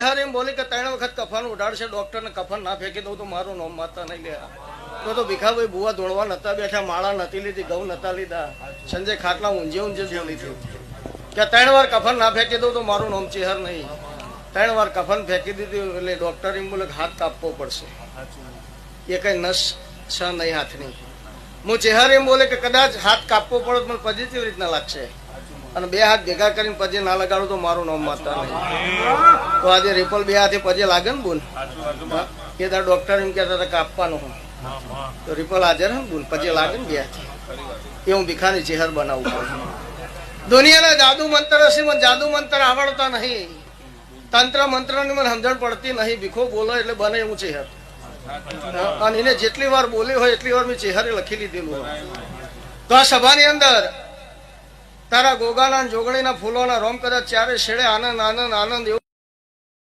હારે એમ બોલી કે ત્રણ વખત કફન ઉડાડશે ડોક્ટર ને કફન ના ફેંકી દઉં તો મારું નોમ માતા નહીં ગયા તો તો ભીખાભાઈ ભૂવા ધોળવા નતા બેઠા, માળા નથી લીધી, ઘઉં નતા લીધા. સંજય ખાટલા ઊંઝે ઊંઝે જ લીધું કે ત્રણ વાર કફન ના ફેંકી દઉં તો મારું નોમ ચેહર નહીં. ત્રણ વાર કફન ફેંકી દીધું એટલે ડોક્ટર એમ બોલે હાથ કાપવો પડશે. એ કઈ નસ છ નહીં હાથની. હું ચેહર એમ બોલે કે કદાચ હાથ કાપવો પડે મને પછી રીતના લાગશે. અને બે હાથ ભેગા કરીને પજે ના લગાડું તો મારું નામ માતા નહીં. તો આજે રિપલ બે હાથે પજે લાગે ને બોલ? એ તાર ડોક્ટર એમ કહેતા હતા કાપવાનું હું. તો રિપલ હાજર હે બોલ? પજે લાગે ને બે હાથે. એ હું ભીખાની ચહેર બનાવું છું. દુનિયાના જાદુ મંત્ર હશે, મને જાદુ મંત્ર આવડતા નહીં. તંત્ર મંત્રની મને સમજણ પડતી નહીં. ભીખો બોલો એટલે બને એવું ચેહર અને એને જેટલી વાર બોલી હોય એટલી વાર મેં ચેહરે લખી લીધેલું હોય. તો આ સભાની અંદર તારા ગોગાના જોગણીના ફૂલોના રોમ કદાચ ચારે છેડે આનંદ આનંદ આનંદ એવું